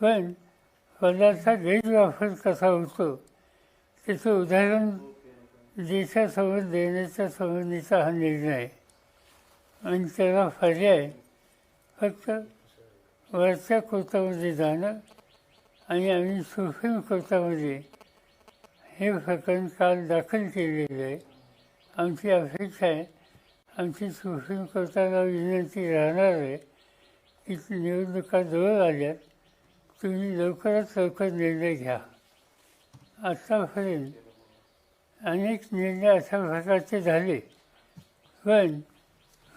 पण पदार्थ गैरवापर कसा होतो त्याचं उदाहरण देशासमोर देण्याच्या संबंधीचा हा निर्णय आहे. आणि त्याला पर्याय फक्त वरच्या कोर्टामध्ये जाणं आणि आम्ही सुप्रीम कोर्टामध्ये हे प्रकरण काल दाखल केलेलं आहे. आमची अपेक्षा आहे आमची सुप्रीम कोर्टाला विनंती राहणार आहे की निवडणुका जवळ आल्यात तुम्ही लवकरात लवकर निर्णय घ्या. आत्तापर्यंत अनेक निर्णय अशा प्रकारचे झाले. पण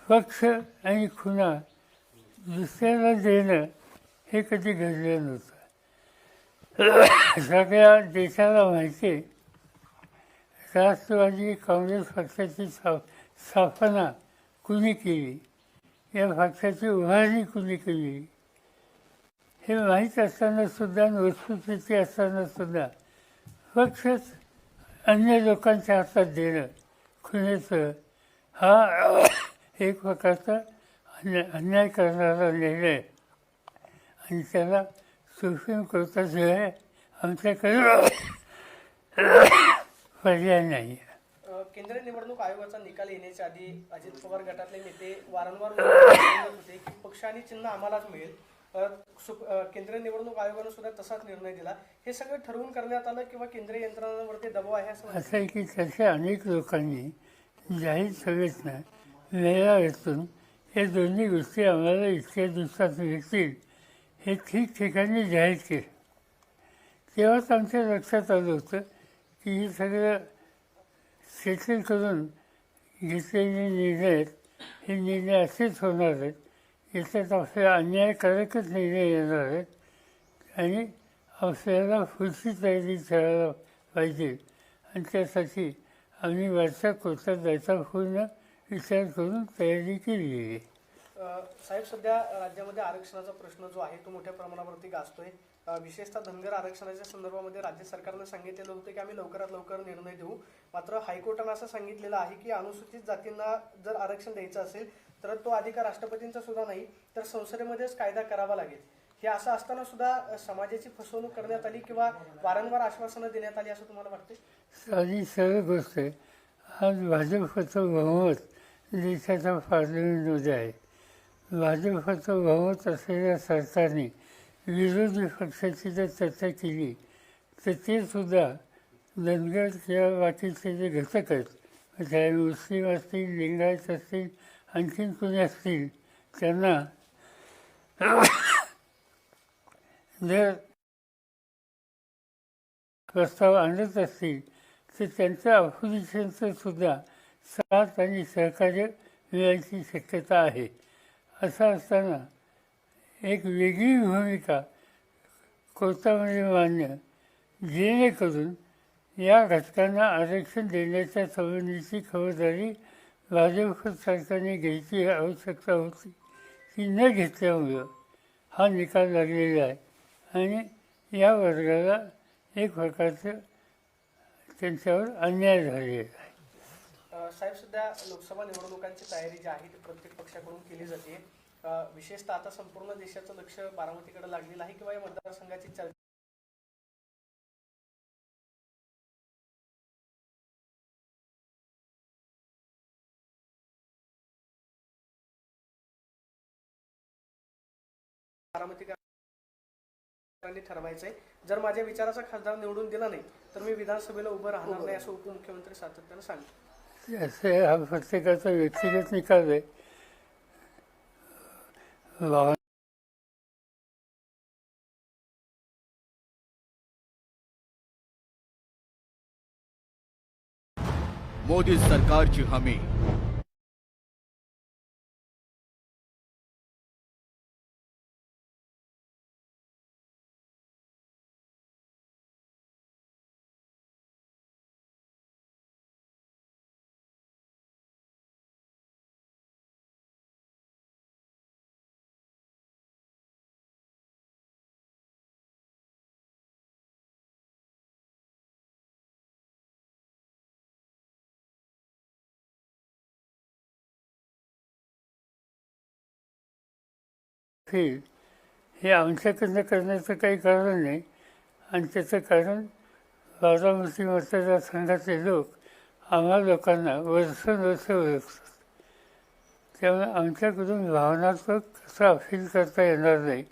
पक्ष आणि खुणा दुसऱ्याला देणं हे कधी घडलं नव्हतं. सगळ्या देशाला माहिती आहे राष्ट्रवादी काँग्रेस पक्षाची स्था स्थापना कुणी केली? या पक्षाची उभारणी कुणी केली? हे माहीत असताना सुद्धा आणि वस्तुस्थिती असताना सुद्धा पक्षच अन्य लोकांच्या हातात देणं खुनेचं हा एक प्रकारचा अन्याय अन्याय करणारा निर्णय. आणि त्याला सुप्रीम कोर्टाशिवाय आमच्याकडे पर्याय नाही केंद्रीय निवडणूक आयोगाचा निकाल येण्याच्या आधी अजित पवार गटातले नेते वारंवार होते की पक्ष आणि चिन्ह आम्हालाच मिळेल. केंद्रीय निवडणूक आयोगानं सुद्धा तसाच निर्णय दिला. हे सगळं ठरवून करण्यात आलं किंवा केंद्रीय यंत्रणांवरती दबाव आहे असं असं आहे की तशा अनेक लोकांनी जाहीर सभेतनं मेळाव्यातून हे दोन्ही गोष्टी आम्हाला इतक्या दिवसात मिळतील हे ठिकठिकाणी जाहीर केलं. तेव्हाच आमच्या लक्षात आलं होतं की हे सगळं सेटल करून घेतलेले निर्णय आहेत. हे निर्णय असेच होणार आहेत. याच्यात आपल्याला अन्यायकारकच निर्णय येणार. आहेत आणि आपल्याला पुढची तयारी करायला पाहिजे. आणि त्यासाठी आम्ही वरच्या कोर्टात जायचा पूर्ण विचार करून तयारी केली आहे. साहेब सध्या राज्यामध्ये आरक्षणाचा प्रश्न जो आहे तो मोठ्या प्रमाणावरती गाजतोय. विशेषतः धनगर आरक्षणाच्या संदर्भामध्ये राज्य सरकारनं सांगितलेलं होतं की आम्ही लवकरात लवकर निर्णय देऊ. मात्र हायकोर्टानं असं सांगितलेलं आहे की अनुसूचित जातींना जर आरक्षण द्यायचं असेल तर तो अधिकार राष्ट्रपतींचा सुद्धा नाही तर संसदेमध्येच कायदा करावा लागेल. हे असं असताना सुद्धा समाजाची फसवणूक करण्यात आली किंवा वारंवार आश्वासनं देण्यात आली असं तुम्हाला वाटते साधी सरळ गोष्ट आहे. आज भाजपचं बहुमत देशाच्या पार्लमेंटमध्ये आहे. भाजपचं बहुमत असलेल्या सरकारने विरोधी पक्षाची जर चर्चा केली तर ते सुद्धा धनगर किंवा बाकीचे जे घटक आहेत म्हणजे मुस्लिम असतील लिंगायत असतील आणखीन कोणी असतील त्यांना जर प्रस्ताव आणत असतील तर त्यांच्या अपोजिशनचं सुद्धा साथ आणि सहकार्य मिळायची शक्यता आहे. असं असताना एक वेगळी भूमिका कोर्टामध्ये मांडणं जेणेकरून या घटकांना आरक्षण देण्याच्या संबंधीची खबरदारी भाजप सरकारने घ्यायची आवश्यकता होती ती न घेतल्यामुळं हा निकाल लागलेला आहे. आणि या वर्गाला एक प्रकारचं त्यांच्यावर अन्याय झालेला आहे. साहेब सध्या लोकसभा निवडणुकांची तयारी जी आहे ती प्रत्येक पक्षाकडून केली जाते. विशेषतः आता संपूर्ण देशाचं लक्ष बारामतीकडे लागलेलं आहे किंवा या मतदारसंघाची चर्चा बारामतीकरांनी ठरवायचंय. जर माझ्या विचाराचा खासदार निवडून दिला नाही तर मी विधानसभेला उभं राहणार नाही असं उपमुख्यमंत्री सातत्यानं सांगतात. असे हा प्रत्येकाचा व्यक्तिगत निकाल आहे. भावना मोदी सरकारची हमी. फील हे आमच्याकडनं करण्याचं काही कारण नाही. आणि त्याचं कारण बारामती मतदारसंघातले लोक आम्हा लोकांना वर्षानुवर्ष ओळखतात. त्यामुळे आमच्याकडून भावनात्मक कसं अपील करता येणार नाही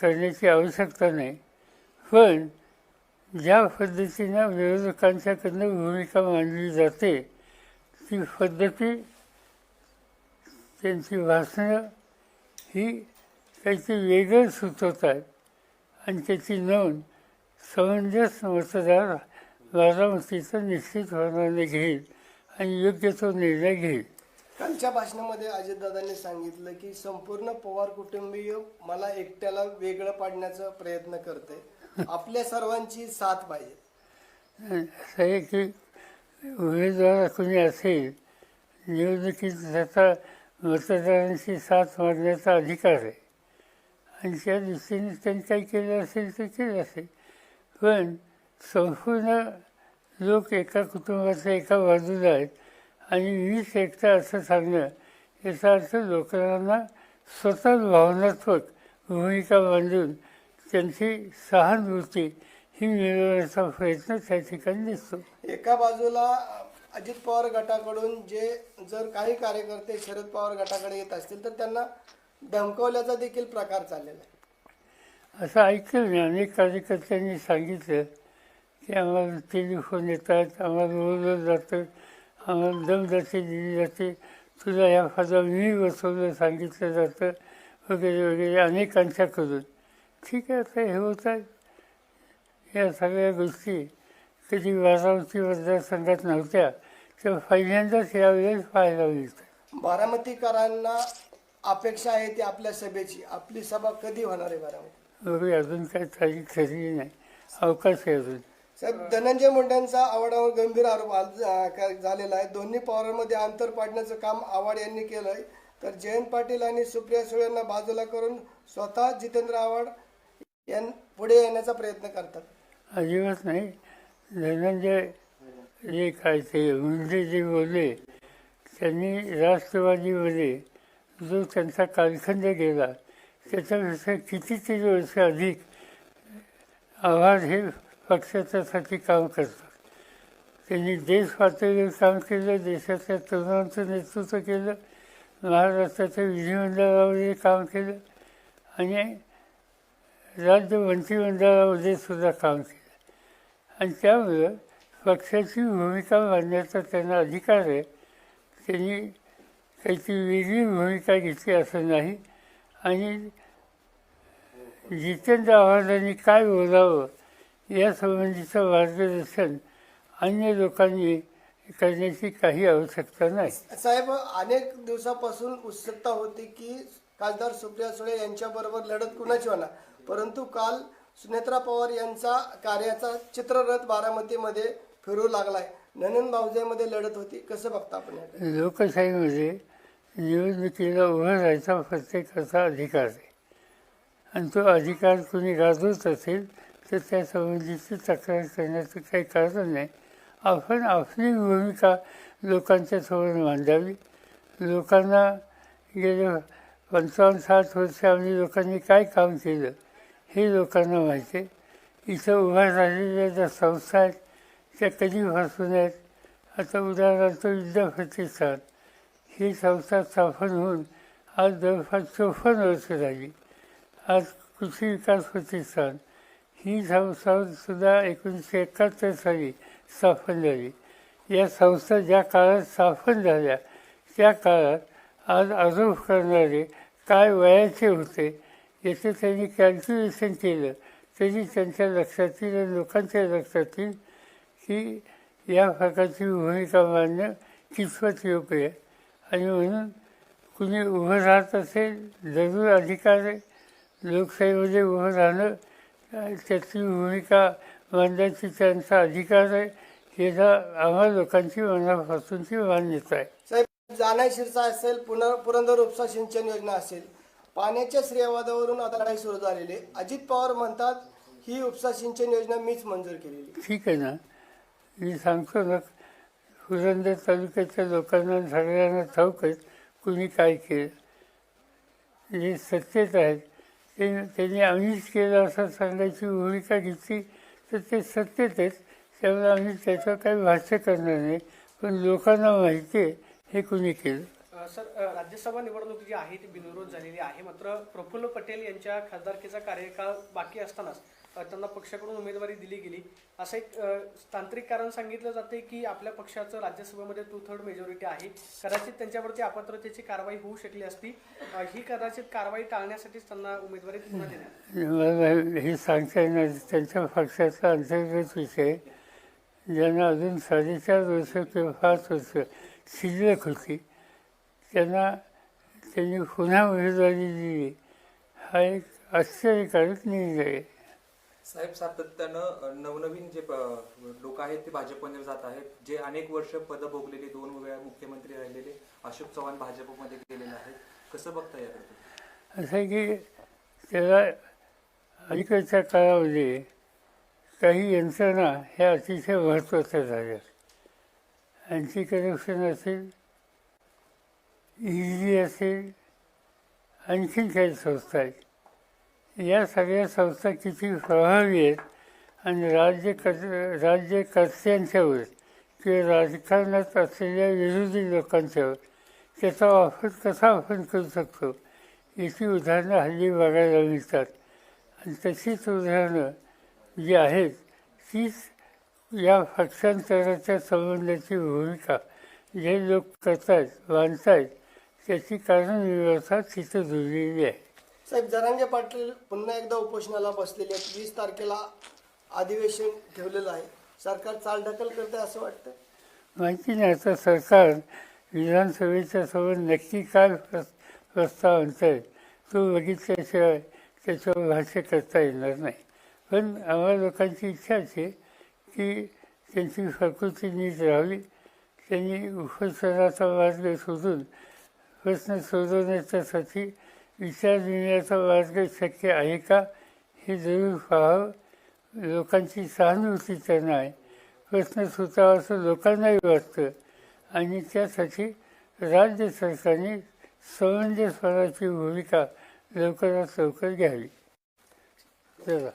करण्याची आवश्यकता नाही. पण ज्या पद्धतीनं विरोधकांच्याकडनं भूमिका मांडली जाते ती पद्धती त्यांची भाषणं ही काहीतरी वेगळं सुचवत आहेत आणि त्याची नोंद समंजस मतदार बारामतीचा निश्चित होणारे घेईल आणि योग्य तो निर्णय घेईल. कालच्या भाषणामध्ये अजितदादांनी सांगितलं की संपूर्ण पवार कुटुंबीय मला एकट्याला वेगळं पाडण्याचा प्रयत्न करते. आपल्या सर्वांची साथ पाहिजे. असं आहे की उमेदवार कोणी असेल निवडणुकीत त्याचा मतदारांची साथ मारण्याचा अधिकार आहे. आणि त्या दृष्टीने त्यांनी काही केलं असेल तर केलं असेल. पण संपूर्ण लोक एका कुटुंबाच्या एका बाजूला आहेत आणि मीच एकटा असं सांगणं याचा अर्थ लोकांना स्वतः भावनात्मक भूमिका मांडून त्यांची सहानुभूती ही मिळवण्याचा प्रयत्न त्या ठिकाणी दिसतो. एका बाजूला अजित पवार गटाकडून जे जर काही कार्यकर्ते शरद पवार गटाकडे येत असतील तर त्यांना धमकवल्याचा देखील प्रकार चाललेला आहे. असं ऐकलं मी. अनेक कार्यकर्त्यांनी सांगितलं की आम्हाला टेलिफोन येतात आम्हाला बोललं जातं आम्हाला दमदाटी दिली जाते. तुला या फादा मी बसवलं सांगितलं जातं वगैरे वगैरे. अनेकांच्याकडून ठीक आहे आता हे होत आहे. या सगळ्या गोष्टी कधी बारामती मतदारसंघात नव्हत्या तर पहिल्यांदाच यावेळेस पाहायला मिळतात. बारामतीकरांना अपेक्षा आहे ती आपल्या सभेची. आपली सभा कधी होणार आहे बारामती? अजून काही तारीख ठरली नाही. अवकाश आहे अजून. साहेब धनंजय मुंडेंचा आव्हाडावर गंभीर आरोप आज, अं, का- झालेला आहे. दोन्ही पवारांमध्ये अंतर पाडण्याचं काम आव्हाड यांनी केलंय. तर जयंत पाटील आणि सुप्रिया सुळे यांना बाजूला करून स्वतः जितेंद्र आव्हाड यां पुढे येण्याचा प्रयत्न करतात. अजिबात नाही. धनंजय जे काय ते मुंडे जे बोलले त्यांनी राष्ट्रवादीमध्ये जो त्यांचा कालखंड गेला त्याच्यापेक्षा कितीतरी वर्ष अधिक आव्हाड हे पक्षाच्यासाठी काम करतात. त्यांनी देश पातळीवर काम केलं देशाच्या तरुणांचं नेतृत्व केलं महाराष्ट्राच्या विधिमंडळामध्ये काम केलं आणि राज्य मंत्रिमंडळामध्ये सुद्धा काम केलं. आणि त्यामुळं पक्षाची भूमिका मांडण्याचा त्यांना अधिकार आहे. त्यांनी काहीतरी वेगळी भूमिका घेतली असं नाही. आणि जितेंद्र आव्हाडांनी काय बोलावं यासंबंधीचं मार्गदर्शन अन्य लोकांनी करण्याची काही आवश्यकता नाही. साहेब अनेक दिवसापासून उत्सुकता होती की खासदार सुप्रिया सुळे यांच्याबरोबर लढत कुणाची होणार? परंतु काल सुनेत्रा पवार यांचा कार्याचा चित्ररथ बारामतीमध्ये फिरू लागलाय. ननन भाऊजाईमध्ये लढत होती. कसं बघता आपण? लोकशाहीमध्ये निवडणुकीला उभं राहायचा प्रत्येकाचा अधिकार आहे. आणि तो अधिकार कोणी गाजवत असेल तर त्या संबंधीची तक्रार करण्याचं काही कारण नाही. आपण आपली भूमिका लोकांच्या समोर मांडावी. लोकांना गेले पंचावन्न साठ वर्ष आम्ही लोकांनी काय काम केलं हे लोकांना माहिती आहे. इथं उभ्या राहिलेल्या ज्या संस्था आहेत त्या कधीपासून आहेत आता उदाहरणार्थ विद्याप्रतिष्ठान ही संस्था स्थापन होऊन आज जवळपास चोपन्न वर्ष झाली. आज कृषी विकास प्रतिष्ठान ही संस्थासुद्धा एकोणीसशे एकाहत्तर साली स्थापन झाली. या संस्था ज्या काळात स्थापन झाल्या त्या काळात आज आरोप करणारे काय वयाचे होते याचं त्यांनी कॅल्क्युलेशन केलं. तरी त्यांच्या लक्षात येईल आणि लोकांच्या लक्षात येईल की या प्रकारची भूमिका मांडणं कितपत योग्य आहे? आणि म्हणून कुणी उभं राहत असेल जरूर अधिकार आहे. लोकशाहीमध्ये उभं राहणं त्याची भूमिका मांडण्याची त्यांचा अधिकार आहे. याचा आम्हा लोकांची मनापासूनची मान्यता आहे. साहेब जानाई शिरसा असेल पुन्हा पुरंदर उपसा सिंचन योजना असेल पाण्याच्या श्रेयवादावरून आता लढाई सुरू झालेली आहे. अजित पवार म्हणतात ही उपसा सिंचन योजना मीच मंजूर केलेली ठीक आहे ना. मी सांगतो ना पुरंदर तालुक्याच्या लोकांना सगळ्यांना ठाऊक आहेत कुणी काय केलं? जे सत्तेत आहेत ते त्यांनी आम्हीच केलं असं सांगायची भूमिका घेतली तर ते सत्तेत आहेत त्यामुळे आम्ही त्याचं काही भाष्य करणार नाही. पण लोकांना माहिती आहे हे कुणी केलं? सर राज्यसभा निवडणूक जी आहे ती बिनविरोध झालेली आहे. मात्र प्रफुल्ल पटेल यांच्या खासदारकीचा कार्यकाळ बाकी असतानाच त्यांना पक्षाकडून उमेदवारी दिली गेली. असं एक तांत्रिक कारण सांगितलं जाते की आपल्या पक्षाचं राज्यसभेमध्ये टू थर्ड मेजॉरिटी आहे. कदाचित त्यांच्यावरती अपात्रतेची कारवाई होऊ शकली असती. ही कदाचित कारवाई टाळण्यासाठीच त्यांना उमेदवारी पुन्हा देण्यात हे सांगता येणार त्यांच्या पक्षाचा अंतर्गत विषय ज्यांना अजून साडेचार वर्ष किंवा पाच वर्ष शिल्लक होती त्यांना त्यांनी पुन्हा उमेदवारी दिली. हा एक आश्चर्यकारक निर्णय आहे. साहेब सातत्यानं नवनवीन जे लोक आहेत ते भाजपमध्ये जात आहेत. जे अनेक वर्ष पद भोगलेले दोन वेळा मुख्यमंत्री राहिलेले अशोक चव्हाण भाजपमध्ये गेलेले आहेत. कसं बघता याकडे असं आहे की त्याला अलीकडच्या काळामध्ये काही यंत्रणा ह्या अतिशय महत्त्वाच्या झाल्या अँटी करप्शन असेल ईडी असेल आणखीन काही संस्था आहेत. या सगळ्या संस्था किती प्रभावी आहेत आणि राज्य कर राज्यकर्त्यांच्यावर किंवा राजकारणात असलेल्या विरोधी लोकांच्यावर त्याचा वापर कसा आपण करू शकतो? याची उदाहरणं हल्ली बघायला मिळतात. आणि तशीच उदाहरणं जी आहेत तीच या पक्षांतराच्या संबंधाची भूमिका. जे लोक करतायत बांधतायत त्याची कारण व्यवस्था तिथं जुळलेली आहे साहेब जरांगे पाटील पुन्हा एकदा उपोषणाला बसलेले आहेत. वीस तारखेला अधिवेशन ठेवलेलं आहे. सरकार चालढकल करते असं वाटतं माहिती नाही. आता सरकार विधानसभेच्या समोर नक्की काय प्रस्ताव आणतंय तो बघितल्याशिवाय त्याच्यावर भाष्य करता येणार नाही. पण आम्हाला लोकांची इच्छा आहे की त्यांची प्रकृती नीट राहावी. त्यांनी उपोषणाचा मार्ग शोधून प्रश्न सोडवण्याच्यासाठी विचार देण्याचा मार्ग शक्य आहे का? हे जरूर पाहावं लोकांची सहानुभूती त्यांना आहे. प्रश्न सुटावा असं लोकांनाही वाटतं. आणि त्यासाठी राज्य सरकारने समंजसपणाची भूमिका लवकरात लवकर घ्यावी. चला.